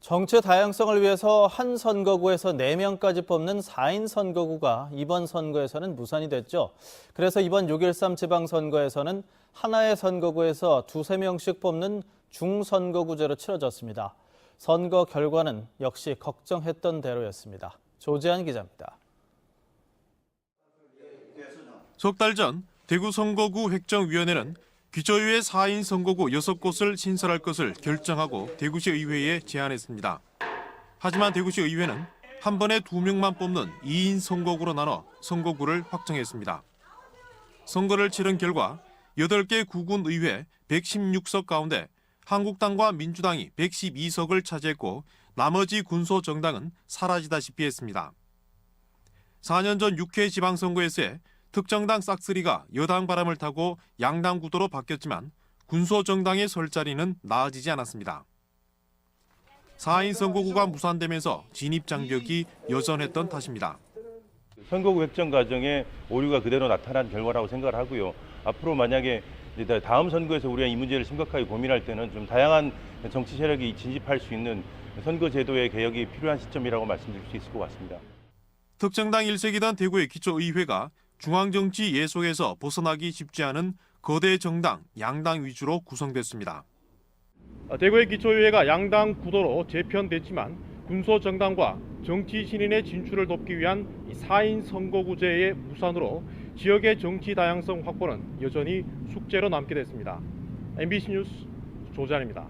정치 다양성을 위해서 한 선거구에서 4명까지 뽑는 4인 선거구가 이번 선거에서는 무산이 됐죠. 그래서 이번 6.13 지방선거에서는 하나의 선거구에서 두세 명씩 뽑는 중선거구제로 치러졌습니다. 선거 결과는 역시 걱정했던 대로였습니다. 조재한 기자입니다. 석 달 전 대구 선거구 획정위원회는 기초의회 4인 선거구 6곳을 신설할 것을 결정하고 대구시 의회에 제안했습니다. 하지만 대구시 의회는 한 번에 두 명만 뽑는 2인 선거구로 나눠 선거구를 확정했습니다. 선거를 치른 결과 8개 구군 의회 116석 가운데 한국당과 민주당이 112석을 차지했고 나머지 군소 정당은 사라지다시피 했습니다. 4년 전 6회 지방선거에서의 특정당 싹쓸이가 여당 바람을 타고 양당 구도로 바뀌었지만 군소 정당의 설 자리는 나아지지 않았습니다. 4인 선거구가 무산되면서 진입 장벽이 여전했던 탓입니다. 선거구 획정 과정에 오류가 그대로 나타난 결과라고 생각을 하고요. 앞으로 만약에 다음 선거에서 우리가 이 문제를 심각하게 고민할 때는 좀 다양한 정치 세력이 진입할 수 있는 선거 제도의 개혁이 필요한 시점이라고 말씀드릴 수 있을 것 같습니다. 특정당 일색이던 대구의 기초의회가 중앙정치 예속에서 벗어나기 쉽지 않은 거대 정당, 양당 위주로 구성됐습니다. 어, 대구의 기초의회가 양당 구도로 재편됐지만 군소 정당과 정치 신인의 진출을 돕기 위한 이 4인 선거구제의 무산으로 지역의 정치 다양성 확보는 여전히 숙제로 남게 됐습니다. MBC 뉴스 조잔입니다.